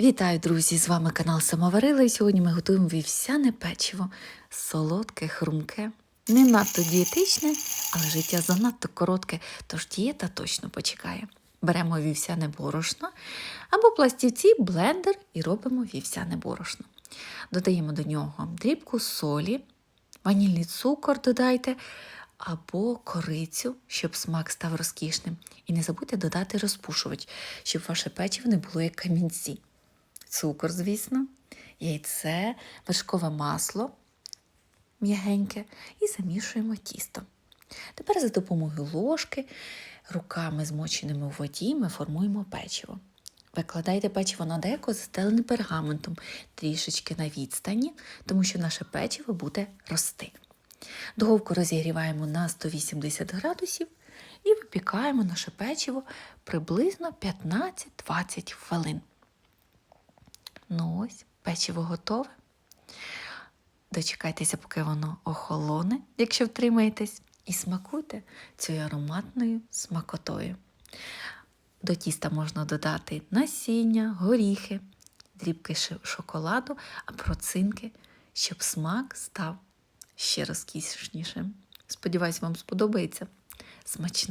Вітаю, друзі! З вами канал Самоварила. І сьогодні ми готуємо вівсяне печиво. Солодке, хрумке, не надто дієтичне, але життя занадто коротке, тож дієта точно почекає. Беремо вівсяне борошно або пластівці, блендер і робимо вівсяне борошно. Додаємо до нього дрібку солі, ванільний цукор додайте або корицю, щоб смак став розкішним. І не забудьте додати розпушувач, щоб ваше печиво не було як камінці цукор, звісно, яйце, вершкове масло м'ягеньке і замішуємо тісто. Тепер за допомогою ложки, руками змоченими у воді, ми формуємо печиво. Викладайте печиво на деко, застелене пергаментом, трішечки на відстані, тому що наше печиво буде рости. Духовку розігріваємо на 180 градусів і випікаємо наше печиво приблизно 15-20 хвилин. Ну ось, печиво готове. Дочекайтеся, поки воно охолоне, якщо втримаєтесь, і смакуйте цією ароматною смакотою. До тіста можна додати насіння, горіхи, дрібки шоколаду, а процинки, щоб смак став ще розкішнішим. Сподіваюсь, вам сподобається. Смачно!